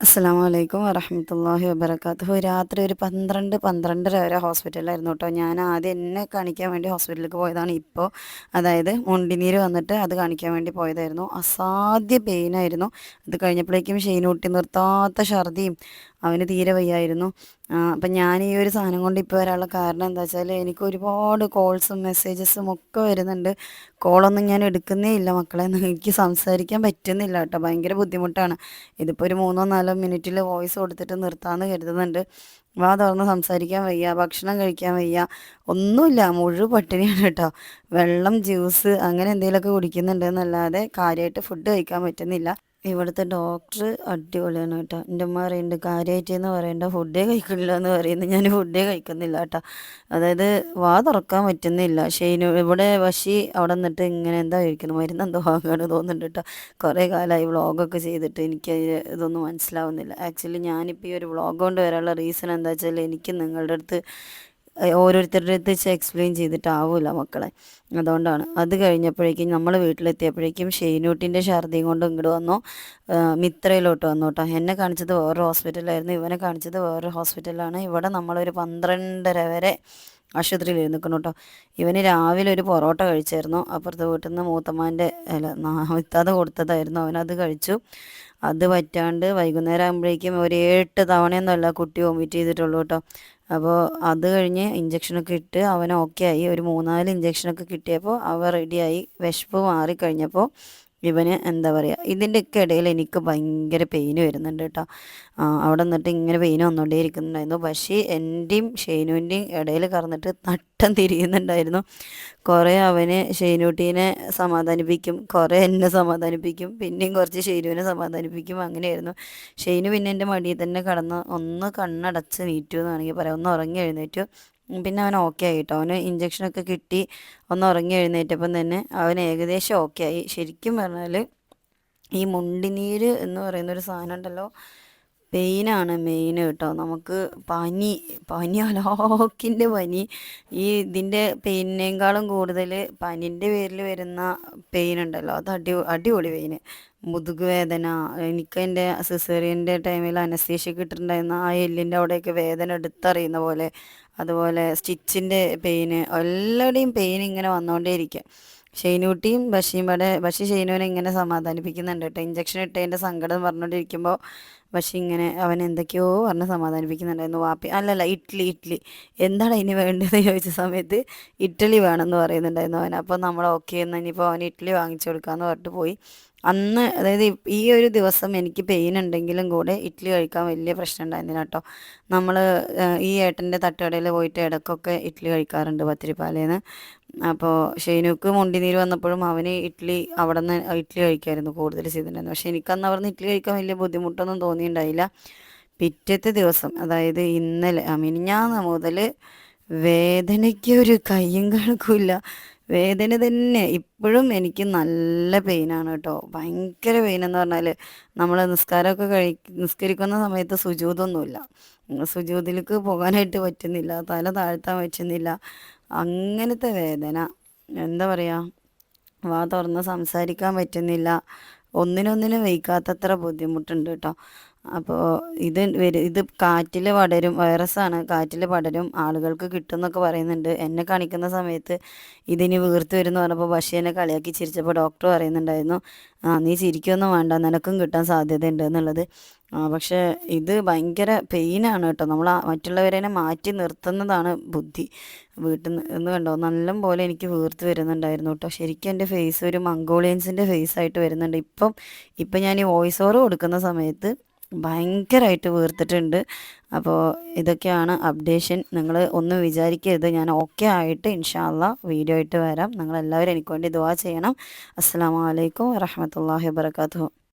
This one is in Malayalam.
അസ്സാം വലൈക്കും വറഹമത്തല്ലാഹി വബർക്കാത്തു രാത്രി ഒരു പന്ത്രണ്ട് പന്ത്രണ്ടര വരെ ഹോസ്പിറ്റലിലായിരുന്നു കേട്ടോ. ഞാൻ ആദ്യം എന്നെ കാണിക്കാൻ വേണ്ടി ഹോസ്പിറ്റലിലേക്ക് പോയതാണ് ഇപ്പോൾ അതായത് മുണ്ടിനീര് വന്നിട്ട് അത് കാണിക്കാൻ വേണ്ടി പോയതായിരുന്നു. അസാധ്യ പെയിനായിരുന്നു അത് കഴിഞ്ഞപ്പോഴേക്കും ഷെയ്നൂട്ടി നിർത്താത്ത ഛർദിയും അവന് തീരെ വയ്യായിരുന്നു. അപ്പം ഞാൻ ഈ ഒരു സാധനം കൊണ്ട് ഇപ്പോൾ വരാനുള്ള കാരണം എന്താ വെച്ചാൽ എനിക്ക് ഒരുപാട് കോൾസും മെസ്സേജസും ഒക്കെ വരുന്നുണ്ട്. കോളൊന്നും ഞാൻ എടുക്കുന്നേ ഇല്ല മക്കളെ. എനിക്ക് സംസാരിക്കാൻ പറ്റുന്നില്ല കേട്ടോ. ഭയങ്കര ബുദ്ധിമുട്ടാണ്. ഇതിപ്പോൾ ഒരു മൂന്നോ നാലോ മിനിറ്റിൽ വോയിസ് കൊടുത്തിട്ട് നിർത്താമെന്ന് കരുതുന്നുണ്ട്. വാ തുറന്ന് സംസാരിക്കാൻ വയ്യ ഭക്ഷണം കഴിക്കാൻ വയ്യ. ഒന്നുമില്ല മുഴുവൻ പട്ടിണിയാണ് കേട്ടോ. വെള്ളം ജ്യൂസ് അങ്ങനെ എന്തെങ്കിലുമൊക്കെ കുടിക്കുന്നുണ്ട് എന്നല്ലാതെ കാര്യമായിട്ട് ഫുഡ് കഴിക്കാൻ പറ്റുന്നില്ല. ഇവിടുത്തെ ഡോക്ടർ അടിപൊളിയാണ് കേട്ടോ. എന്റെ അമ്മ പറയുന്നുണ്ട് കാര്യമായിട്ട് എന്ന് പറയേണ്ട ഫുഡേ കഴിക്കുന്നില്ല എന്ന് പറയുന്നത് ഞാൻ ഫുഡേ കഴിക്കുന്നില്ല കേട്ടോ. അതായത് വാ തുറക്കാൻ പറ്റുന്നില്ല. ഷെയ്നു ഇവിടെ വശി അവിടെ നിന്നിട്ട് ഇങ്ങനെ എന്താ കഴിക്കുന്നത് മരുന്ന് എന്തോ വാങ്ങാണ് തോന്നുന്നുണ്ട് കേട്ടോ. കുറേ കാലമായി വ്ളോഗൊക്കെ ചെയ്തിട്ട് എനിക്ക് ഇതൊന്നും മനസ്സിലാവുന്നില്ല. ആക്ച്വലി ഞാനിപ്പോൾ ഈ ഒരു വ്ളോഗ് കൊണ്ട് വരാനുള്ള റീസൺ എന്താ വെച്ചാൽ എനിക്ക് നിങ്ങളുടെ അടുത്ത് ഓരോരുത്തരുടെ അടുത്ത് എക്സ്പ്ലെയിൻ ചെയ്തിട്ടാവില്ല മക്കളെ. അതുകൊണ്ടാണ്. അത് കഴിഞ്ഞപ്പോഴേക്കും നമ്മൾ വീട്ടിലെത്തിയപ്പോഴേക്കും ഷെയ്നൂട്ടിന്റെ ഛർദിയും കൊണ്ട് ഇങ്ങോട്ട് വന്നു. മിത്രയിലോട്ട് വന്നു കേട്ടോ എന്നെ കാണിച്ചത് വേറൊരു ഹോസ്പിറ്റലായിരുന്നു ഇവനെ കാണിച്ചത് വേറൊരു ഹോസ്പിറ്റലാണ് ഇവിടെ നമ്മളൊരു പന്ത്രണ്ടര വരെ ആശുപത്രിയിൽ ഇരുന്നിക്കണം കേട്ടോ ഇവന് രാവിലെ ഒരു പൊറോട്ട കഴിച്ചായിരുന്നു. അപ്പുറത്തെ വീട്ടിൽ നിന്ന് മൂത്തമ്മാന്റെ അല്ല നാത്താതെ കൊടുത്തതായിരുന്നു. അവനത് കഴിച്ചു. അത് പറ്റാണ്ട് വൈകുന്നേരം ആകുമ്പോഴേക്കും ഒരു എട്ട് തവണയൊന്നുമല്ല കുട്ടി വോമിറ്റ് ചെയ്തിട്ടുള്ളൂ കേട്ടോ അപ്പോൾ അത് കഴിഞ്ഞ് ഇഞ്ചക്ഷനൊക്കെ ഇട്ട് അവൻ ഓക്കെ ആയി. ഒരു മൂന്നാൽ ഇഞ്ചക്ഷനൊക്കെ കിട്ടിയപ്പോൾ അവ റെഡിയായി വിശപ്പ് മാറിക്കഴിഞ്ഞപ്പോൾ ഇവന് എന്താ പറയുക ഇതിന്റെയൊക്കെ ഇടയിൽ എനിക്ക് ഭയങ്കര പെയിൻ വരുന്നുണ്ട് കേട്ടോ. അവിടെ നിന്നിട്ട് ഇങ്ങനെ പെയിൻ വന്നുകൊണ്ടേ ഇരിക്കുന്നുണ്ടായിരുന്നു പക്ഷേ എന്റെയും ഷെയ്നുവിന്റെയും ഇടയിൽ കറന്നിട്ട് നട്ടം തിരിയുന്നുണ്ടായിരുന്നു. കുറേ അവന് ഷെയ്നൂട്ടീനെ സമാധാനിപ്പിക്കും കുറേ എന്നെ സമാധാനിപ്പിക്കും പിന്നെയും കുറച്ച് ഷെയ്നുവിനെ സമാധാനിപ്പിക്കും അങ്ങനെയായിരുന്നു. ഷെയ്നു പിന്നെ എന്റെ മടിയിൽ തന്നെ കടന്ന് ഒന്ന് കണ്ണടച്ച് നീറ്റു എന്ന് വേണമെങ്കിൽ പറയാം. ഒന്ന് ഉറങ്ങി എഴുന്നേറ്റു. പിന്നെ അവൻ ഓക്കെ ആയി കേട്ടോ അവന് ഇഞ്ചക്ഷനൊക്കെ കിട്ടി. ഒന്ന് ഉറങ്ങി എഴുന്നേറ്റപ്പം തന്നെ അവൻ ഏകദേശം ഓക്കെ ആയി. ശരിക്കും പറഞ്ഞാൽ ഈ മുണ്ടിനീര് എന്ന് പറയുന്ന ഒരു സാധനം ഉണ്ടല്ലോ. പെയിനാണ് മെയിൻ കേട്ടോ. നമുക്ക് പനി പനി അലോക്കിന്റെ പനി. ഈ ഇതിന്റെ പെയിനേക്കാളും കൂടുതൽ പനിന്റെ പേരിൽ വരുന്ന പെയിൻ ഉണ്ടല്ലോ. അത് അടി അടിപൊളി പെയിന് മുതുക് വേദന എനിക്ക് എന്റെ സിസേറിയന്റെ ടൈമിൽ അനസ്തീഷ്യ കിട്ടിയിട്ടുണ്ടായിരുന്ന ആ എല്ലിന്റെ അവിടെയൊക്കെ വേദന എടുത്തറിയുന്ന പോലെ അതുപോലെ സ്റ്റിച്ചിന്റെ പെയിന് എല്ലാവരുടെയും പെയിൻ ഇങ്ങനെ വന്നുകൊണ്ടേയിരിക്കുക ഷെയ്നൂട്ടിയും ബഷിയും ബഷീമ്പടെ ബഷി ഷെയ്നുവിനെ ഇങ്ങനെ സമാധാനിപ്പിക്കുന്നുണ്ട് കേട്ടോ. ഇഞ്ചക്ഷൻ ഇട്ടതിന്റെ സങ്കടം പറഞ്ഞുകൊണ്ടിരിക്കുമ്പോൾ പക്ഷേ ഇങ്ങനെ അവൻ എന്തൊക്കെയോ പറഞ്ഞ് സമാധാനിപ്പിക്കുന്നുണ്ടായിരുന്നു വാപ്പി അല്ലല്ല ഇഡ്ഡലി ഇഡ്ഡലി എന്താണ് അതിന് വേണ്ടത്? ചോദിച്ച സമയത്ത് ഇഡ്ഡലി വേണമെന്ന് പറയുന്നുണ്ടായിരുന്നു അവൻ അപ്പോൾ നമ്മൾ ഓക്കെ എന്ന് ഇനിയിപ്പോൾ അവൻ ഇഡ്ഡലി വാങ്ങിച്ചു കൊടുക്കാമെന്ന് പറഞ്ഞിട്ട് പോയി. അന്ന് അതായത് ഈ ഒരു ദിവസം എനിക്ക് പെയിൻ ഉണ്ടെങ്കിലും കൂടെ ഇഡ്ഡലി കഴിക്കാൻ വലിയ പ്രശ്നം ഉണ്ടായിരുന്നില്ല കേട്ടോ. നമ്മൾ ഈ ഏട്ടന്റെ തട്ടുകടയിൽ പോയിട്ട് ഇടയ്ക്കൊക്കെ ഇഡ്ഡലി കഴിക്കാറുണ്ട് പത്തിരിപ്പാലേന്ന്. അപ്പോൾ ഷെയ്നുക്ക് മുണ്ടിനീര് വന്നപ്പോഴും അവന് ഇഡ്ഡലി അവിടെ നിന്ന് ഇഡ്ഡലി കഴിക്കായിരുന്നു കൂടുതൽ ചെയ്തിട്ടുണ്ടായിരുന്നു പക്ഷേ എനിക്കന്ന് അവിടെ നിന്ന് ഇഡ്ഡലി കഴിക്കാൻ വലിയ ബുദ്ധിമുട്ടൊന്നും തോന്നിയിട്ടുണ്ടായില്ല പിറ്റത്തെ ദിവസം അതായത് ഇന്നലെ മിനിഞ്ഞാന്ന് മുതൽ വേദനയ്ക്ക് ഒരു കയ്യും കണക്കുമില്ല. വേദന തന്നെ ഇപ്പോഴും എനിക്ക് നല്ല പെയിനാണ് കേട്ടോ. ഭയങ്കര പെയിൻ എന്ന് പറഞ്ഞാൽ നമ്മൾ നിസ്കാരമൊക്കെ കഴി നിസ്കരിക്കുന്ന സമയത്ത് സുജൂതൊന്നുമില്ല. സുജൂതിലേക്ക് പോകാനായിട്ട് പറ്റുന്നില്ല തല താഴ്ത്താൻ പറ്റുന്നില്ല. അങ്ങനത്തെ വേദന. എന്താ പറയുക വാ തുറന്ന് സംസാരിക്കാൻ പറ്റുന്നില്ല. ഒന്നിനൊന്നിനും വയ്ക്കാത്തത്ര ബുദ്ധിമുട്ടുണ്ട് കേട്ടോ. അപ്പോൾ ഇത് വരും ഇത് കാറ്റിൽ പടരും വൈറസാണ്. കാറ്റിൽ പടരും ആളുകൾക്ക് കിട്ടും എന്നൊക്കെ പറയുന്നുണ്ട്. എന്നെ കാണിക്കുന്ന സമയത്ത് ഇതിനി വീർത്ത് വരുമെന്ന് പറഞ്ഞപ്പോൾ ബഷീനെ എന്നെ കളിയാക്കി ചിരിച്ചപ്പോൾ ഡോക്ടർ പറയുന്നുണ്ടായിരുന്നു ആ നീ ചിരിക്കൊന്നും വേണ്ട. നിനക്കും കിട്ടാൻ സാധ്യതയുണ്ട് എന്നുള്ളത്. പക്ഷേ ഇത് ഭയങ്കര പെയിനാണ് കേട്ടോ. നമ്മൾ മറ്റുള്ളവരെ മാറ്റി നിർത്തുന്നതാണ് ബുദ്ധി. വീട്ടിൽ നിന്ന് കണ്ടോ നല്ല പോലെ എനിക്ക് വീർത്ത് വരുന്നുണ്ടായിരുന്നു കേട്ടോ. ശരിക്കും എന്റെ ഫേസ് ഒരു മംഗോളിയൻസിന്റെ ഫേസ് ആയിട്ട് വരുന്നുണ്ട്. ഇപ്പം ഇപ്പം ഞാൻ ഈ വോയിസ് ഓവർ കൊടുക്കുന്ന സമയത്ത് ഭയങ്കരമായിട്ട് വീർത്തിട്ടുണ്ട്. അപ്പോൾ ഇതൊക്കെയാണ് അപ്ഡേഷൻ. നിങ്ങൾ ഒന്നും വിചാരിക്കരുത്. ഞാൻ ഓക്കെ ആയിട്ട് ഇൻഷാല്ല വീഡിയോ ആയിട്ട് വരാം. നിങ്ങളെല്ലാവരും എനിക്ക് വേണ്ടി ദുവാ ചെയ്യണം. അസ്സാം വലൈക്കും വരഹമത്തല്ലാഹി വാബർക്കാത്തു